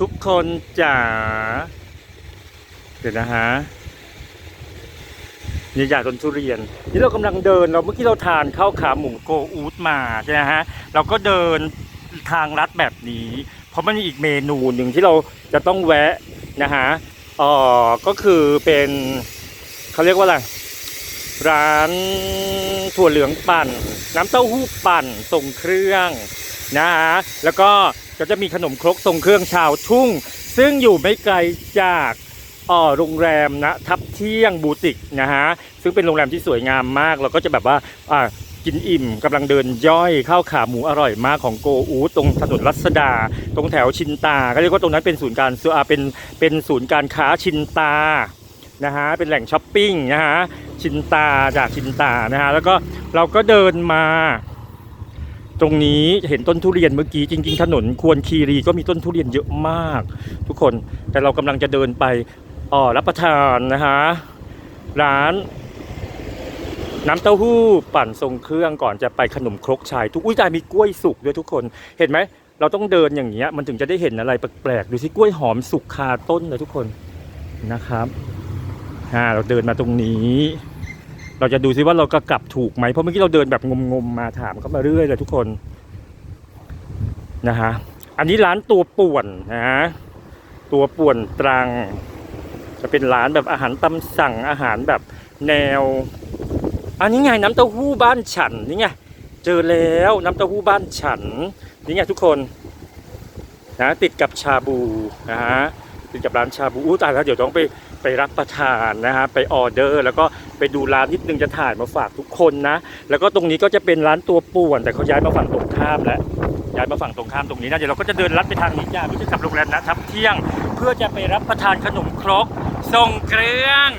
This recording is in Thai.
ทุกคนจ๋าเดี๋ยวนะฮะนี่อยากต้นทุเรียน นี่เรากำลังเดินเราเมื่อกี้เราทานข้าวขาหมูโกอูดมาใช่ไหมฮะเราก็เดินทางลัดแบบนี้ เพราะมันมีอีกเมนูหนึ่งที่เราจะต้องแวะนะฮะเอ๋อก็คือเป็นเขาเรียกว่าอะไรร้านถั่วเหลืองปั่น น้ำเต้าหู้ปั่นทรงเครื่องนะฮะแล้วก็ ก็จะมีขนมครกทรงเครื่องชาวทุ่ง ซึ่งอยู่ไม่ไกลจากอ่อโรงแรมนะทับเที่ยงบูติกนะฮะซึ่งเป็นโรงแรมที่สวยงามมากเราก็จะแบบว่าอ่ากินอิ่มกำลังเดินย่อยข้าวขาหมูอร่อยมากของโกอูตรงถนนรัศดา ตรงแถวชินตา ก็เรียกว่าตรงนั้นเป็นศูนย์การซื้ออาเป็นเป็นศูนย์การค้าชินตานะฮะเป็นแหล่งช้อปปิ้งนะฮะชินตาจากชินตานะฮะแล้วก็เราก็เดินมา ตรงนี้เห็นต้นทุเรียนเมื่อกี้จริง ๆ ถนนควรคีรีก็มีต้นทุเรียนเยอะมาก ทุกคนแต่เรากำลังจะเดินไปอ๋อรับประทานนะฮะร้าน น้ำเต้าหู้ปั่นทรงเครื่องก่อนจะไปขนมครกชาย ทุกอุ้ยตายมีกล้วยสุกด้วยทุกคน เห็นไหมเราต้องเดินอย่างเงี้ยมันถึงจะได้เห็นอะไรแปลกๆดูสิกล้วยหอมสุกคาต้นเลยทุกคนนะครับอ่าเราเดินมาตรงนี้ เราจะดูซิว่าเราก็กลับถูกไหมเพราะเมื่อกี้เราเดินแบบงมๆมาถามเขามาเรื่อยเลยทุกคนนะฮะอันนี้ร้านตัวป่วนนะฮะตัวป่วนตรัง จะเป็นร้านแบบอาหารตามสั่งอาหารแบบแนว อันนี้ไงน้ำเต้าหู้บ้านฉันนี่ไงเจอแล้วน้ำเต้าหู้บ้านฉันนี่ไงทุกคนนะติดกับชาบูนะฮะ ตินกับร้านชาบูอู้ตายแล้วเดี๋ยวต้องไปไปรับประทานนะฮะไปออเดอร์ แล้วก็ไปดูร้านนิดนึงจะถ่ายมาฝากทุกคนนะ แล้วก็ตรงนี้ก็จะเป็นร้านตัวป่วน แต่เขาย้ายมาฝั่งตรงข้ามแล้วย้ายมาฝั่งตรงข้ามตรงนี้นะเดี๋ยวเราก็จะเดินลัดไปทางนี้จ้าเพื่อจะกลับโรงแรมนะทับเที่ยง เพื่อจะไปรับประทานขนมครกทรงเครื่อง